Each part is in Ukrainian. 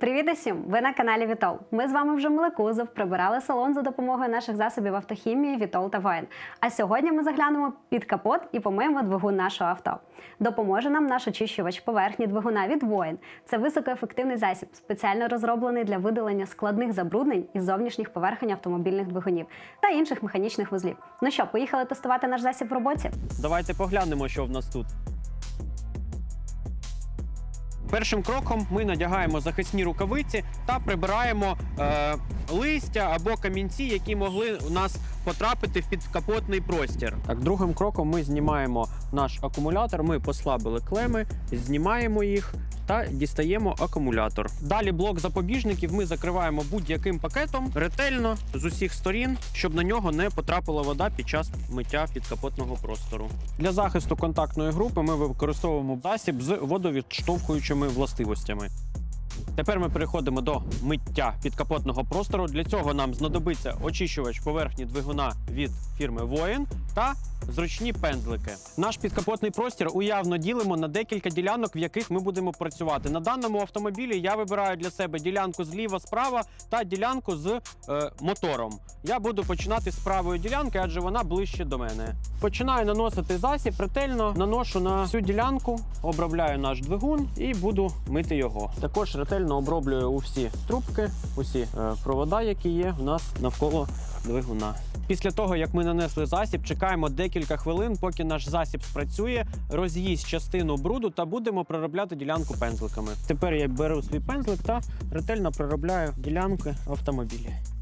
Привіт усім! Ви на каналі Вітол. Ми з вами вже Млекузов прибирали салон за допомогою наших засобів автохімії Вітол та Воїн. А сьогодні ми заглянемо під капот і помиємо двигун нашого авто. Допоможе нам наш очищувач поверхні двигуна від Воїн. Це високоефективний засіб, спеціально розроблений для видалення складних забруднень із зовнішніх поверхень автомобільних двигунів та інших механічних вузлів. Ну що, поїхали тестувати наш засіб в роботі? Давайте поглянемо, що в нас тут. Першим кроком ми надягаємо захисні рукавиці та прибираємо е, листя або камінці, які могли у нас потрапити в підкапотний простір. Так, другим кроком ми знімаємо наш акумулятор. Ми послабили клеми, знімаємо їх та дістаємо акумулятор. Далі блок запобіжників ми закриваємо будь-яким пакетом ретельно з усіх сторін, щоб на нього не потрапила вода під час миття підкапотного простору. Для захисту контактної групи ми використовуємо засіб з водовідштовхуючими властивостями. Тепер ми переходимо до миття підкапотного простору. Для цього нам знадобиться очищувач поверхні двигуна від фірми Воїн та зручні пензлики. Наш підкапотний простір уявно ділимо на декілька ділянок, в яких ми будемо працювати. На даному автомобілі я вибираю для себе ділянку зліва, справа та ділянку з е, мотором. Я буду починати з правої ділянки, адже вона ближче до мене. Починаю наносити засіб, ретельно наношу на всю ділянку, обробляю наш двигун і буду мити його. Також ретельно оброблюю усі трубки, усі е, провода, які є в нас навколо двигуна. Після того, як ми нанесли засіб, чекаємо декілька хвилин, поки наш засіб спрацює, роз'їсть частину бруду та будемо проробляти ділянку пензликами. Тепер я беру свій пензлик та ретельно проробляю ділянки автомобіля.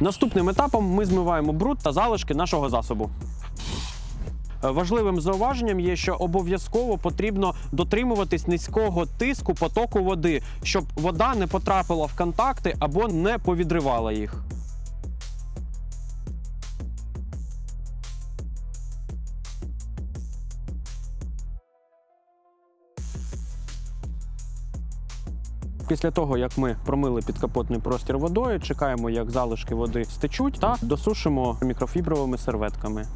Наступним етапом ми змиваємо бруд та залишки нашого засобу. Е, Важливим зауваженням є, що обов'язково потрібно дотримуватись низького тиску потоку води, щоб вода не потрапила в контакти або не повідривала їх. Після того, як ми промили підкапотний простір водою, чекаємо, як залишки води стечуть, та досушимо мікрофібровими серветками.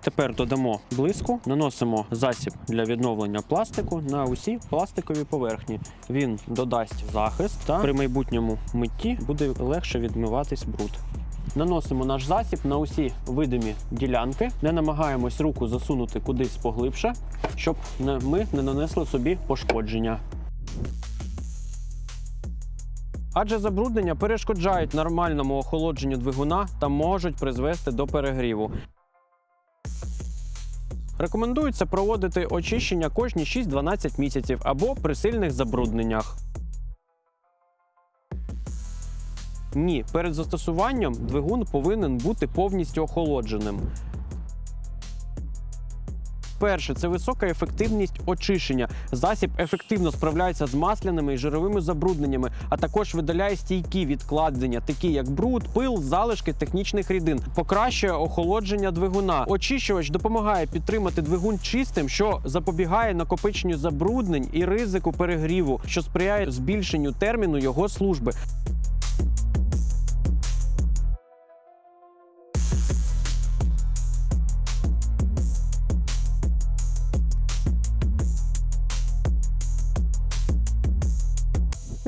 Тепер додамо блиску, наносимо засіб для відновлення пластику на усі пластикові поверхні. Він додасть захист та при майбутньому митті буде легше відмиватись бруд. Наносимо наш засіб на усі видимі ділянки, не намагаємось руку засунути кудись поглибше, щоб ми не нанесли собі пошкодження. Адже забруднення перешкоджають нормальному охолодженню двигуна та можуть призвести до перегріву. Рекомендується проводити очищення кожні 6-12 місяців або при сильних забрудненнях. Ні, перед застосуванням двигун повинен бути повністю охолодженим. Перше це висока ефективність очищення. Засіб ефективно справляється з масляними і жировими забрудненнями, а також видаляє стійкі відкладення, такі як бруд, пил, залишки технічних рідин, покращує охолодження двигуна. Очищувач допомагає підтримати двигун чистим, що запобігає накопиченню забруднень і ризику перегріву, що сприяє збільшенню терміну його служби.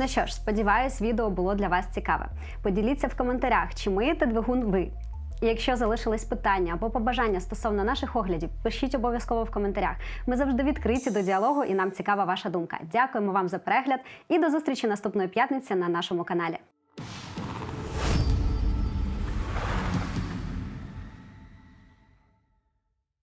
Ну що ж, сподіваюсь, відео було для вас цікаве. Поділіться в коментарях, чи миєте двигун ви. Якщо залишились питання або побажання стосовно наших оглядів, пишіть обов'язково в коментарях. Ми завжди відкриті до діалогу і нам цікава ваша думка. Дякуємо вам за перегляд і до зустрічі наступної п'ятниці на нашому каналі.